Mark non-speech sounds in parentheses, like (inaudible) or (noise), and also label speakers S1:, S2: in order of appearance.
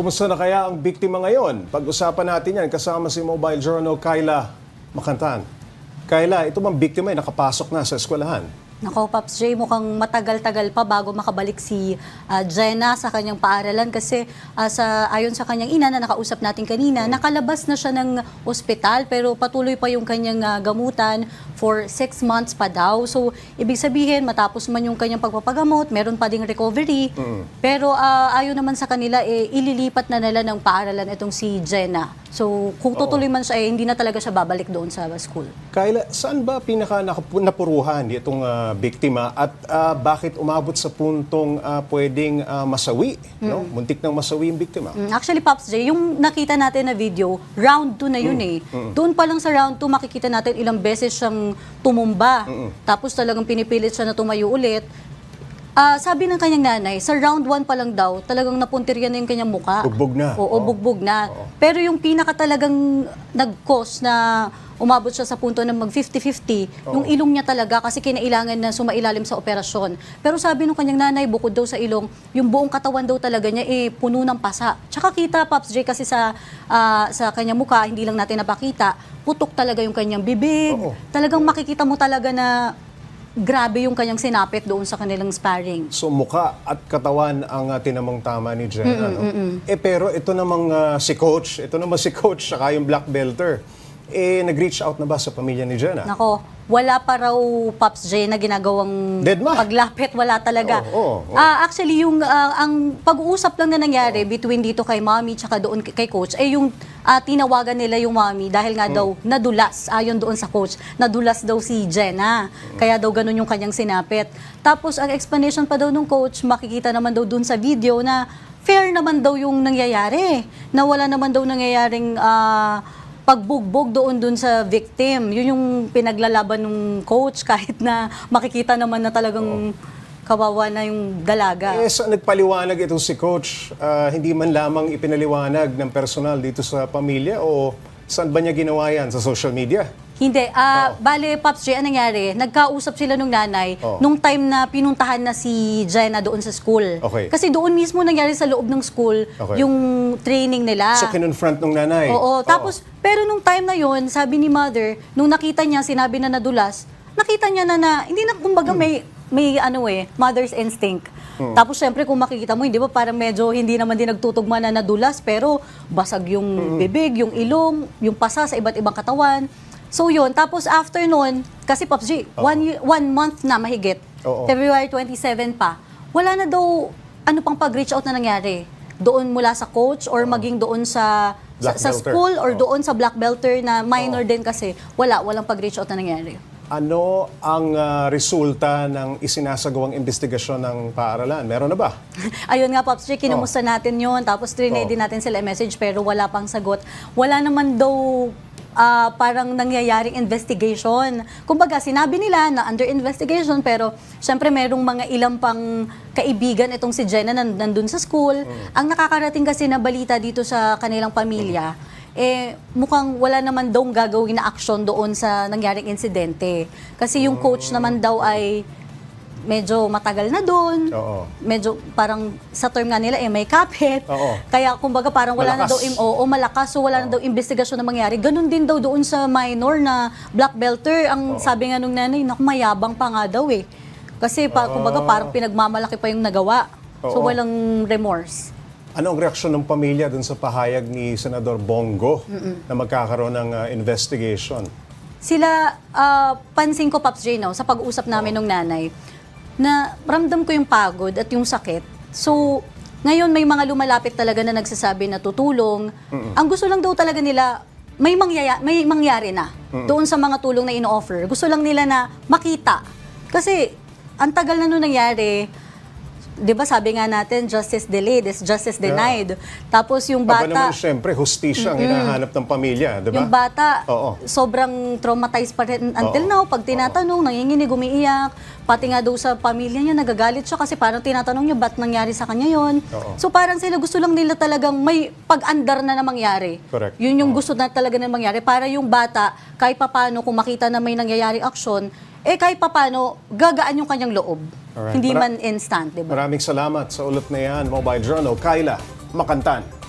S1: Kumusta na kaya ang biktima ngayon? Pag-usapan natin yan kasama si Mobile Journal Kyla Makantan. Kyla, ito bang biktima ay nakapasok na sa eskwelahan?
S2: Nako, Pops J, mukhang matagal-tagal pa bago makabalik si ah, Jenna sa kanyang paaralan kasi ah, sa, ayon sa kanyang ina na nakausap natin kanina, nakalabas na siya ng ospital pero patuloy pa yung kanyang ah, gamutan for six months pa daw. So, ibig sabihin, matapos man yung kanyang pagpapagamot, meron pa ding recovery. Pero ah, ayon naman sa kanila, eh, ililipat na nila ng paaralan itong si Jenna. So, kung tutuloy man siya, eh, hindi na talaga siya babalik doon sa school.
S1: Kyla, saan ba pinaka napuruhan itong biktima at ah, bakit umabot sa puntong ah, pwedeng ah, masawi? No? Muntik nang masawi yung biktima.
S2: Mm, Actually, Pops J, yung nakita natin na video, round 2 na yun eh. Doon pa lang sa round 2, makikita natin ilang beses siyang tumumba. Tapos talagang pinipilit siya na tumayo ulit. Ah, sabi ng kanyang nanay, sa round 1 pa lang daw, talagang napuntirya na yung kanyang muka.
S1: Bugbog na.
S2: Oo,
S1: Oo.
S2: bugbog na. Pero yung pinaka talagang nag-cause na umabot siya sa punto na mag 50-50, yung ilong niya talaga kasi kinailangan na sumailalim sa operasyon. Pero sabi ng kanyang nanay, bukod daw sa ilong, yung buong katawan daw talaga niya eh puno ng pasa. Tsaka kita, Pops J, kasi sa, ah, sa kanyang mukha, hindi lang natin napakita, putok talaga yung kanyang bibig.
S1: Oo.
S2: Talagang makikita mo talaga na grabe yung kanyang sinapit doon sa kanilang sparring.
S1: So mukha at katawan ang uh, tinamang tama ni Jenna. no? Eh pero ito namang ah, si coach, ito naman si coach saka yung black belter. Eh nag-reach out na ba sa pamilya ni Jenna?
S2: Nako, wala pa raw Pops J na ginagawang
S1: Dead ma.
S2: paglapit, wala talaga.
S1: Oo, oo, oo.
S2: Ah, actually, yung ah, ang pag-uusap lang na nangyari between dito kay mommy tsaka doon k- kay coach, ay yung ah, tinawagan nila yung mommy dahil nga daw nadulas, ayon doon sa coach, nadulas daw si Jenna. Kaya daw ganun yung kanyang sinapit. Tapos, ang explanation pa daw nung coach, makikita naman daw doon sa video na fair naman daw yung nangyayari. Na wala naman daw nangyayaring ah, pagbugbog doon dun sa victim. Yun yung pinaglalaban ng coach (laughs) kahit na makikita naman na talagang kawawa na yung dalaga.
S1: Eh, sa nagpaliwanag itong si coach, ah, hindi man lamang ipinaliwanag ng personal dito sa pamilya o saan ba niya ginawa yan? Sa social media?
S2: Hindi. ah Bale, Pops J, anong nangyari? Nagkausap sila nung nanay
S1: Oo.
S2: nung time na pinuntahan na si Jenna doon sa school.
S1: Okay.
S2: Kasi doon mismo nangyari sa loob ng school
S1: Okay.
S2: yung training nila.
S1: So kinonfront ng nanay?
S2: Oo. Tapos, pero nung time na yon sabi ni mother, nung nakita niya, sinabi na nadulas, nakita niya na na, hindi na, kumbaga may, may ano eh, mother's instinct. Tapos syempre kung makikita mo, hindi ba parang medyo hindi naman din nagtutugma na nadulas, pero basag yung bibig, yung ilong, yung pasa sa iba't ibang katawan. So yun, tapos after nun, kasi Pops G, one, year- one month na mahigit,
S1: Oo.
S2: February 27 pa, wala na daw ano pang pag-reach out na nangyari. Doon mula sa coach or maging doon sa sa,
S1: Black
S2: sa
S1: belter.
S2: school or
S1: Oo.
S2: doon sa black belter na minor din kasi wala walang pag-reach out na nangyari.
S1: Ano ang ah, resulta ng isinasagawang investigasyon ng paaralan? Meron na ba? (laughs)
S2: Ayun nga Pops J, kinumusta natin 'yon tapos trinay
S1: Oo.
S2: din natin sila message pero wala pang sagot. Wala naman daw ah, parang nangyayaring investigation. Kumbaga, sinabi nila na under investigation pero syempre merong mga ilang pang kaibigan itong si Jenna nan- nandun sa school. Ang nakakarating kasi na balita dito sa kanilang pamilya, eh mukhang wala naman daw gagawin na aksyon doon sa nangyaring insidente. Kasi yung coach naman daw ay medyo matagal na doon.
S1: Oo.
S2: Medyo parang sa term nga nila eh may kapit.
S1: Oo.
S2: Kaya kumbaga parang wala na
S1: Malakas.
S2: daw im oo, malakas so wala na daw investigasyon na mangyari. Ganun din daw doon sa minor na black belter. Ang sabi nga nung nanay, naku mayabang pa nga daw eh. Kasi pa, kumbaga parang pinagmamalaki pa yung nagawa. So
S1: Oo.
S2: walang remorse.
S1: Ano ang reaksyon ng pamilya dun sa pahayag ni Senador Bongo na magkakaroon ng ah, investigation?
S2: Sila, ah, pansin ko, Pops J, no, sa pag-usap namin nung nanay, na ramdam ko yung pagod at yung sakit. So, ngayon may mga lumalapit talaga na nagsasabi na tutulong. Ang gusto lang daw talaga nila, may, mangyaya, may mangyari na doon sa mga tulong na ino-offer. Gusto lang nila na makita. Kasi, ang tagal na nung nangyari, di ba sabi nga natin, justice delayed is justice denied. Tapos yung
S1: Aba naman
S2: bata...
S1: siyempre, hustisya ang hinahanap ng pamilya, di ba?
S2: Yung bata,
S1: Oo.
S2: sobrang traumatized pa rin until
S1: Oo.
S2: now. Pag tinatanong, nanginginig, umiiyak. Pati nga daw sa pamilya niya, nagagalit siya kasi parang tinatanong niya, ba't nangyari sa kanya yon?
S1: Oo.
S2: So parang sila gusto lang nila talagang may pag-andar na na mangyari.
S1: Correct.
S2: Yun yung gusto na talaga na mangyari. Para yung bata, kahit papano, kung makita na may nangyayaring aksyon, eh kahit papano, gagaan yung kanyang loob.
S1: Alright.
S2: Hindi
S1: Mara-
S2: man instant, di ba?
S1: Maraming salamat sa ulat na yan, Mobile Journal. Kyla, Makantan.